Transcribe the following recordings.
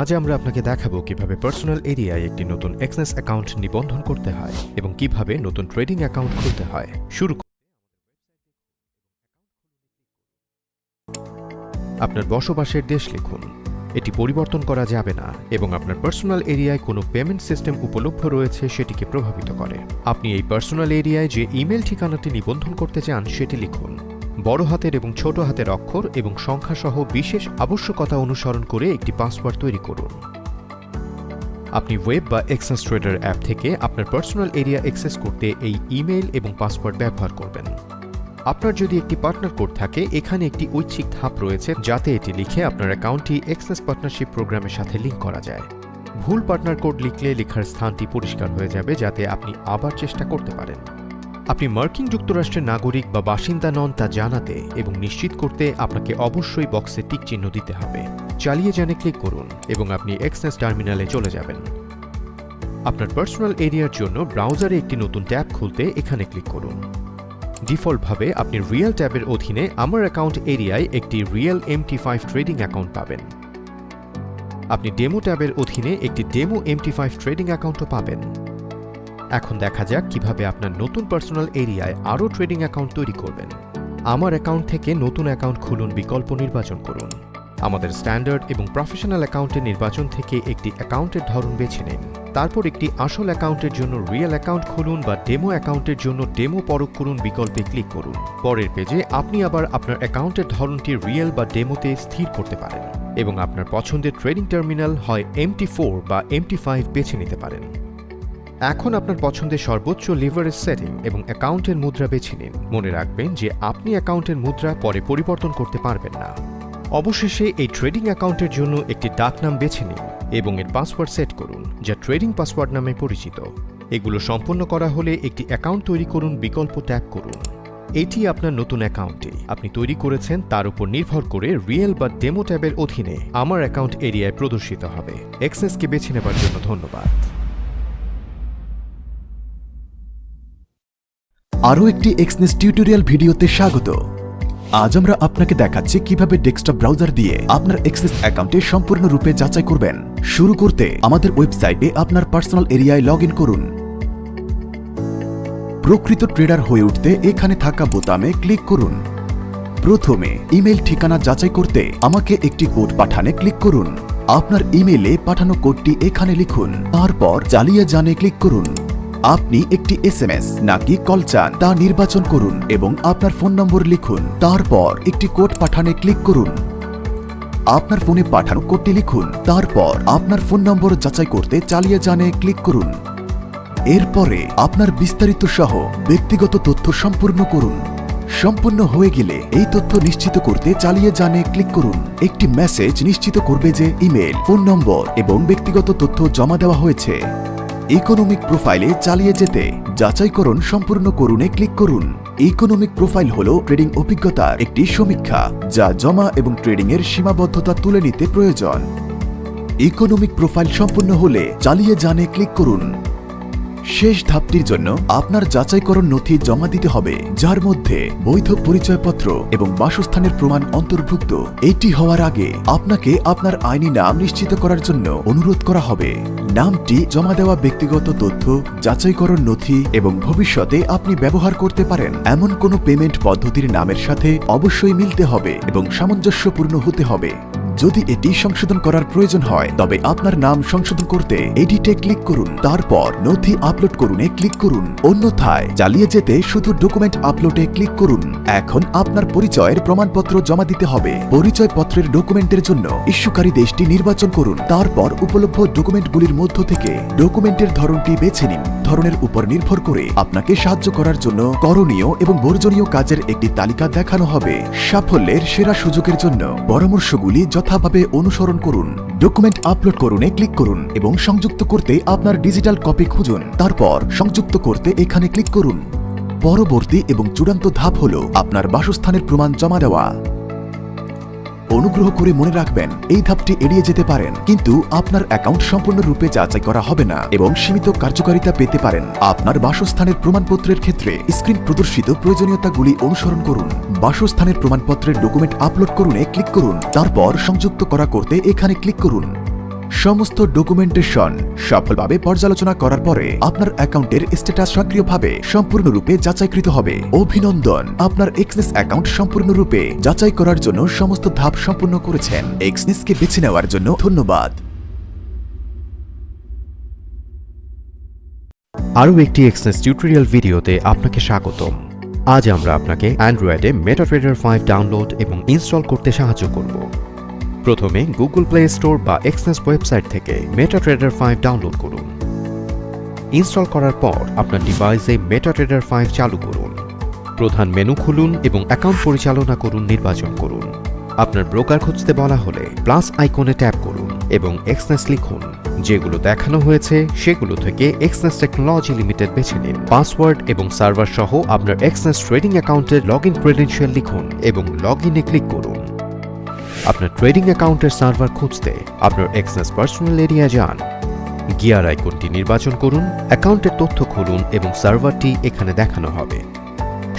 আজ আমরা আপনাকে দেখাবো কীভাবে পার্সোনাল এরিয়ায় একটি নতুন এক্সনেস অ্যাকাউন্ট নিবন্ধন করতে হয় এবং কীভাবে নতুন ট্রেডিং অ্যাকাউন্ট খুলতে হয়। শুরু আপনার বসবাসের দেশ লিখুন। এটি পরিবর্তন করা যাবে না এবং আপনার পার্সোনাল এরিয়ায় কোনো পেমেন্ট সিস্টেম উপলব্ধ রয়েছে সেটিকে প্রভাবিত করে। আপনি এই পার্সোনাল এরিয়ায় যে ইমেল ঠিকানাটি নিবন্ধন করতে চান সেটি লিখুন। বড় হাতের এবং ছোট হাতের অক্ষর এবং সংখ্যা সহ বিশেষ আবশ্যকতা অনুসরণ করে একটি পাসওয়ার্ড তৈরি করুন। আপনি ওয়েব বা এক্সেস ট্রেডার অ্যাপ থেকে আপনার পার্সোনাল এরিয়া অ্যাক্সেস করতে এই ইমেল এবং পাসওয়ার্ড ব্যবহার করবেন। আপনার যদি একটি পার্টনার কোড থাকে, এখানে একটি ঐচ্ছিক ধাপ রয়েছে যাতে এটি লিখে আপনার অ্যাকাউন্টটি এক্সেস পার্টনারশিপ প্রোগ্রামের সাথে লিঙ্ক করা যায়। ভুল পার্টনার কোড লিখলে লেখার স্থানটি পরিষ্কার হয়ে যাবে যাতে আপনি আবার চেষ্টা করতে পারেন। আপনি মার্কিন যুক্তরাষ্ট্রের নাগরিক বা বাসিন্দা নন তা জানাতে এবং নিশ্চিত করতে আপনাকে অবশ্যই বক্সে টিক চিহ্ন দিতে হবে। চালিয়ে জানে ক্লিক করুন এবং আপনি এক্সনেস টার্মিনালে চলে যাবেন। আপনার পার্সোনাল এরিয়ার জন্য ব্রাউজারে একটি নতুন ট্যাব খুলতে এখানে ক্লিক করুন। ডিফল্টভাবে আপনি রিয়েল ট্যাবের অধীনে আমার অ্যাকাউন্ট এরিয়ায় একটি real MT five trading account পাবেন। আপনি ডেমো ট্যাবের অধীনে একটি ডেমো এমটি ফাইভ ট্রেডিং অ্যাকাউন্টও পাবেন। এখন দেখা যাক কীভাবে আপনার নতুন পার্সোনাল এরিয়ায় আরও ট্রেডিং অ্যাকাউন্ট তৈরি করবেন। আমার অ্যাকাউন্ট থেকে নতুন অ্যাকাউন্ট খুলুন, বিকল্প নির্বাচন করুন। আমাদের স্ট্যান্ডার্ড এবং প্রফেশনাল অ্যাকাউন্টের নির্বাচন থেকে একটি অ্যাকাউন্টের ধরন বেছে নিন। তারপর একটি আসল অ্যাকাউন্টের জন্য রিয়েল অ্যাকাউন্ট খুলুন বা ডেমো অ্যাকাউন্টের জন্য ডেমো পরখ করুন বিকল্পে ক্লিক করুন। পরের পেজে আপনি আবার আপনার অ্যাকাউন্টের ধরনটি রিয়েল বা ডেমোতে স্থির করতে পারেন এবং আপনার পছন্দের ট্রেডিং টার্মিনাল হয় এমটি ফোর বা এমটি ফাইভ বেছে নিতে পারেন। এখন আপনার পছন্দের সর্বোচ্চ লিভারেজ সেটিং এবং অ্যাকাউন্টের মুদ্রা বেছে নিন। মনে রাখবেন যে আপনি অ্যাকাউন্টের মুদ্রা পরে পরিবর্তন করতে পারবেন না। অবশেষে এই ট্রেডিং অ্যাকাউন্টের জন্য একটি ডাকনাম বেছে নিন এবং এর পাসওয়ার্ড সেট করুন, যা ট্রেডিং পাসওয়ার্ড নামে পরিচিত। এগুলো সম্পন্ন করা হলে একটি অ্যাকাউন্ট তৈরি করুন, বিকল্প ট্যাগ করুন। এটি আপনার নতুন অ্যাকাউন্টে। আপনি তৈরি করেছেন, তার উপর নির্ভর করে রিয়েল বা ডেমো ট্যাবের অধীনে আমার অ্যাকাউন্ট এরিয়ায় প্রদর্শিত হবে। এক্সেসকে বেছে নেবার জন্য ধন্যবাদ। আরও একটি এক্সনেস টিউটোরিয়াল ভিডিওতে স্বাগত। আজ আমরা আপনাকে দেখাচ্ছি কীভাবে ডেস্কটপ ব্রাউজার দিয়ে আপনার এক্সেস অ্যাকাউন্টে সম্পূর্ণরূপে যাচাই করবেন। শুরু করতে আমাদের ওয়েবসাইটে আপনার পার্সোনাল এরিয়ায় লগ করুন। প্রকৃত ট্রেডার হয়ে উঠতে এখানে থাকা বোতামে ক্লিক করুন। প্রথমে ইমেল ঠিকানা যাচাই করতে আমাকে একটি কোড পাঠানে ক্লিক করুন। আপনার ইমেলে পাঠানো কোডটি এখানে লিখুন। তারপর চালিয়ে জানে ক্লিক করুন। আপনি একটি এস এম এস নাকি কল চান তা নির্বাচন করুন এবং আপনার ফোন নম্বর লিখুন। তারপর একটি কোড পাঠানে ক্লিক করুন। আপনার ফোনে পাঠানো কোডটি লিখুন। তারপর আপনার ফোন নম্বর যাচাই করতে চালিয়ে জানে ক্লিক করুন। এরপরে আপনার বিস্তারিত সহ ব্যক্তিগত তথ্য সম্পূর্ণ করুন। সম্পূর্ণ হয়ে গেলে এই তথ্য নিশ্চিত করতে চালিয়ে জানে ক্লিক করুন। একটি মেসেজ নিশ্চিত করবে যে ইমেল, ফোন নম্বর এবং ব্যক্তিগত তথ্য জমা দেওয়া হয়েছে। ইকোনমিক প্রোফাইলে চালিয়ে যেতে। যাচাইকরণ সম্পূর্ণ করুনে ক্লিক করুন। ইকোনমিক প্রোফাইল হল ট্রেডিং অভিজ্ঞতার একটি সমীক্ষা, যা জমা এবং ট্রেডিং এর সীমাবদ্ধতা তুলে নিতে প্রয়োজন। ইকোনমিক প্রোফাইল সম্পূর্ণ হলে চালিয়ে জানে ক্লিক করুন। শেষ ধাপটির জন্য আপনার যাচাইকরণ নথি জমা দিতে হবে, যার মধ্যে বৈধ পরিচয়পত্র এবং বাসস্থানের প্রমাণ অন্তর্ভুক্ত। এটি হওয়ার আগে আপনাকে আপনার আইনি নাম নিশ্চিত করার জন্য অনুরোধ করা হবে। নামটি জমা দেওয়া ব্যক্তিগত তথ্য, যাচাইকরণ নথি এবং ভবিষ্যতে আপনি ব্যবহার করতে পারেন। এমন কোনো পেমেন্ট পদ্ধতির নামের সাথে অবশ্যই মিলতে হবে এবং সামঞ্জস্যপূর্ণ হতে হবে। যদি এটি সংশোধন করার প্রয়োজন হয়, তবে আপনার নাম সংশোধন করতে এডিটে ক্লিক করুন। তারপর নথি আপলোড করুনে ক্লিক করুন। অন্যথায় চালিয়ে যেতে শুধু ডকুমেন্ট আপলোডে ক্লিক করুন। এখন আপনার পরিচয়ের প্রমাণপত্র জমা দিতে হবে। পরিচয়পত্রের ডকুমেন্টের জন্য ইস্যুকারী দেশটি নির্বাচন করুন। তারপর উপলব্ধ ডকুমেন্টগুলির মধ্য থেকে ডকুমেন্টের ধরনটি বেছে নিন। ধরনের উপর নির্ভর করে আপনাকে সাহায্য করার জন্য করণীয় এবং বর্জনীয় কাজের একটি তালিকা দেখানো হবে। সাফল্যের সেরা সুযোগের জন্য পরামর্শগুলি যথাভাবে অনুসরণ করুন। ডকুমেন্ট আপলোড করুনে ক্লিক করুন এবং সংযুক্ত করতে আপনার ডিজিটাল কপি খুঁজুন। তারপর সংযুক্ত করতে এখানে ক্লিক করুন। পরবর্তী এবং চূড়ান্ত ধাপ হল আপনার বাসস্থানের প্রমাণ জমা দেওয়া। অনুগ্রহ করে মনে রাখবেন, এই ধাপটি এড়িয়ে যেতে পারেন, কিন্তু আপনার অ্যাকাউন্ট সম্পূর্ণরূপে যাচাই করা হবে না এবং সীমিত কার্যকারিতা পেতে পারেন। আপনার বাসস্থানের প্রমাণপত্রের ক্ষেত্রে স্ক্রিন প্রদর্শিত প্রয়োজনীয়তাগুলি অনুসরণ করুন। বাসস্থানের প্রমাণপত্রের ডকুমেন্ট আপলোড করুন ক্লিক করুন। তারপর সংযুক্ত করা করতে এখানে ক্লিক করুন। সমস্ত ডকুমেন্টেশন সফলভাবে পর্যালোচনা করার পরে আপনার অ্যাকাউন্টের স্ট্যাটাস সক্রিয়ভাবে সম্পূর্ণরূপে যাচাইকৃত হবে। অভিনন্দন! আপনার এক্সনেস অ্যাকাউন্ট সম্পূর্ণরূপে যাচাই করার জন্য সমস্ত ধাপ সম্পূর্ণ করেছেন। এক্সনেসকে বেছে নেওয়ার জন্য ধন্যবাদ! আরও একটি এক্সনেস টিউটোরিয়াল ভিডিওতে আপনাকে স্বাগতম। আজ আমরা আপনাকে অ্যান্ড্রয়েডে মেটাট্রেডার ফাইভ ডাউনলোড এবং ইনস্টল করতে সাহায্য করব। প্রথমে গুগল প্লে স্টোর বা এক্সনেস ওয়েবসাইট থেকে মেটা ট্রেডার ফাইভ ডাউনলোড করুন। ইনস্টল করার পর আপনার ডিভাইসে মেটা ট্রেডার ফাইভ চালু করুন। প্রধান মেনু খুলুন এবং অ্যাকাউন্ট পরিচালনা করুন নির্বাচন করুন। আপনার ব্রোকার খুঁজতে বলা হলে প্লাস আইকনে ট্যাপ করুন এবং এক্সনেস লিখুন। যেগুলো দেখানো হয়েছে সেগুলো থেকে এক্সনেস টেকনোলজি লিমিটেড বেছে নিন। পাসওয়ার্ড এবং সার্ভার সহ আপনার এক্সনেস ট্রেডিং অ্যাকাউন্টের লগ ইন লিখুন এবং লগ ক্লিক করুন। আপনার ট্রেডিং অ্যাকাউন্টের সার্ভার খুঁজতে আপনার এক্সনেস পার্সোনাল এরিয়া যান। গিয়ার আইকনটি নির্বাচন করুন অ্যাকাউন্টের তথ্য খুলুন এবং সার্ভারটি এখানে দেখানো হবে।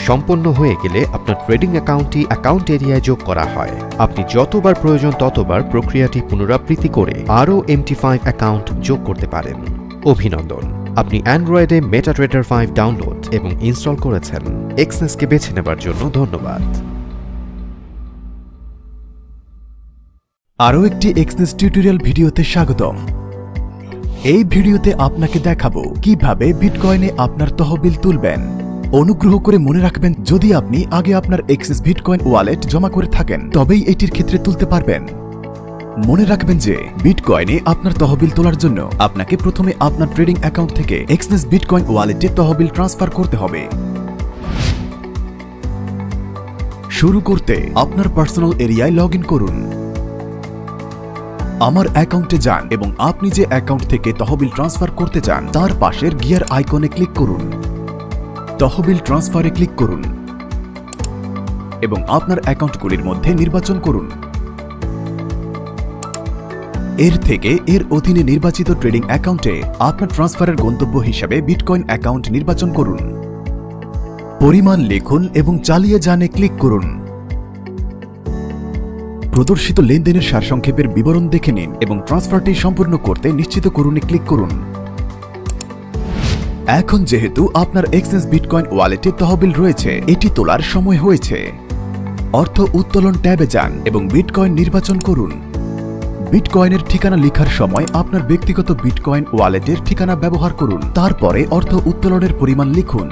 সম্পন্ন হয়ে গেলে আপনার ট্রেডিং অ্যাকাউন্টটি অ্যাকাউন্ট এরিয়ায় যোগ করা হয়। আপনি যতবার প্রয়োজন ততবার প্রক্রিয়াটি পুনরাবৃত্তি করে আরও এমটি ফাইভ অ্যাকাউন্ট যোগ করতে পারেন। অভিনন্দন, আপনি অ্যান্ড্রয়েডে মেটাট্রেডার ফাইভ ডাউনলোড এবং ইনস্টল করেছেন। এক্সনেসকে বেছে নেবার জন্য ধন্যবাদ। আরও একটি এক্সনেস টিউটোরিয়াল ভিডিওতে স্বাগতম। এই ভিডিওতে আপনাকে দেখাবো কীভাবে বিটকয়েনে আপনার তহবিল তুলবেন। অনুগ্রহ করে মনে রাখবেন, যদি আপনি আগে আপনার এক্সেস বিটকয়েন ওয়ালেট জমা করে থাকেন, তবেই এটির ক্ষেত্রে তুলতে পারবেন। মনে রাখবেন যে বিটকয়েনে আপনার তহবিল তোলার জন্য আপনাকে প্রথমে আপনার ট্রেডিং অ্যাকাউন্ট থেকে এক্সনেস বিটকয়েন ওয়ালেটে তহবিল ট্রান্সফার করতে হবে। শুরু করতে আপনার পার্সোনাল এরিয়ায় লগ করুন। আমার অ্যাকাউন্টে যান এবং আপনি যে অ্যাকাউন্ট থেকে তহবিল ট্রান্সফার করতে চান, তার পাশের গিয়ার আইকনে ক্লিক করুন। তহবিল ট্রান্সফারে ক্লিক করুন এবং আপনার অ্যাকাউন্টগুলির মধ্যে নির্বাচন করুন। এর থেকে এর অধীনে নির্বাচিত ট্রেডিং অ্যাকাউন্টে আপনার ট্রান্সফারের গন্তব্য হিসাবে বিটকয়েন অ্যাকাউন্ট নির্বাচন করুন। পরিমাণ লিখুন এবং চালিয়ে যানে ক্লিক করুন। প্রদর্শিত লেনদেনের সারসংক্ষেপের বিবরণ দেখে নিন এবং ট্রান্সফারটি সম্পূর্ণ করতে নিশ্চিত করুনে ক্লিক করুন। এখন যেহেতু আপনার এক্সেস বিটকয়েন ওয়ালেটে তহবিল রয়েছে, এটি তোলার সময় হয়েছে। অর্থ উত্তোলন ট্যাবে যান এবং বিটকয়েন নির্বাচন করুন। বিটকয়েনের ঠিকানা লিখার সময় আপনার ব্যক্তিগত বিটকয়েন ওয়ালেটের ঠিকানা ব্যবহার করুন। তারপরে অর্থ উত্তোলনের পরিমাণ লিখুন।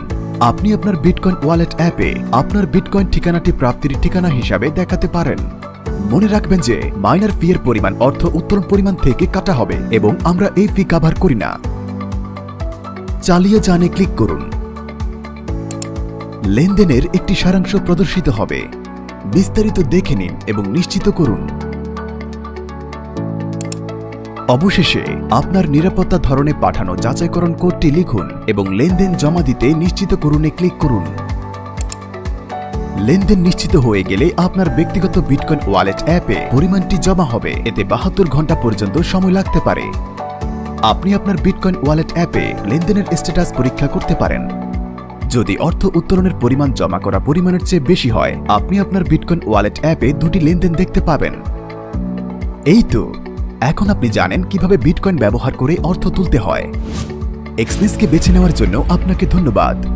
আপনি আপনার বিটকয়েন ওয়ালেট অ্যাপে আপনার বিটকয়েন ঠিকানাটি প্রাপ্তির ঠিকানা হিসাবে দেখাতে পারেন। মনে রাখবেন যে মাইনার ফি এর পরিমাণ অর্থ উত্তোলন পরিমাণ থেকে কাটা হবে এবং আমরা এই ফি কাভার করি না। চালিয়ে যানে ক্লিক করুন। লেনদেনের একটি সারাংশ প্রদর্শিত হবে। বিস্তারিত দেখে নিন এবং নিশ্চিত করুন। অবশেষে আপনার নিরাপত্তা ধরনে পাঠানো যাচাইকরণ কোডটি লিখুন এবং লেনদেন জমা দিতে নিশ্চিত করুনে ক্লিক করুন। লেনদেন নিশ্চিত হয়ে গেলে আপনার ব্যক্তিগত বিটকয়েন ওয়ালেট অ্যাপে পরিমাণটি জমা হবে। এতে বাহাত্তর ঘণ্টা পর্যন্ত সময় লাগতে পারে। আপনি আপনার বিটকয়েন ওয়ালেট অ্যাপে লেনদেনের স্ট্যাটাস পরীক্ষা করতে পারেন। যদি অর্থ উত্তোলনের পরিমাণ জমা করা পরিমাণের চেয়ে বেশি হয়, আপনি আপনার বিটকয়েন ওয়ালেট অ্যাপে দুটি লেনদেন দেখতে পাবেন। এই তো, এখন আপনি জানেন কীভাবে বিটকয়েন ব্যবহার করে অর্থ তুলতে হয়। এক্সনেসকে বেছে নেওয়ার জন্য আপনাকে ধন্যবাদ।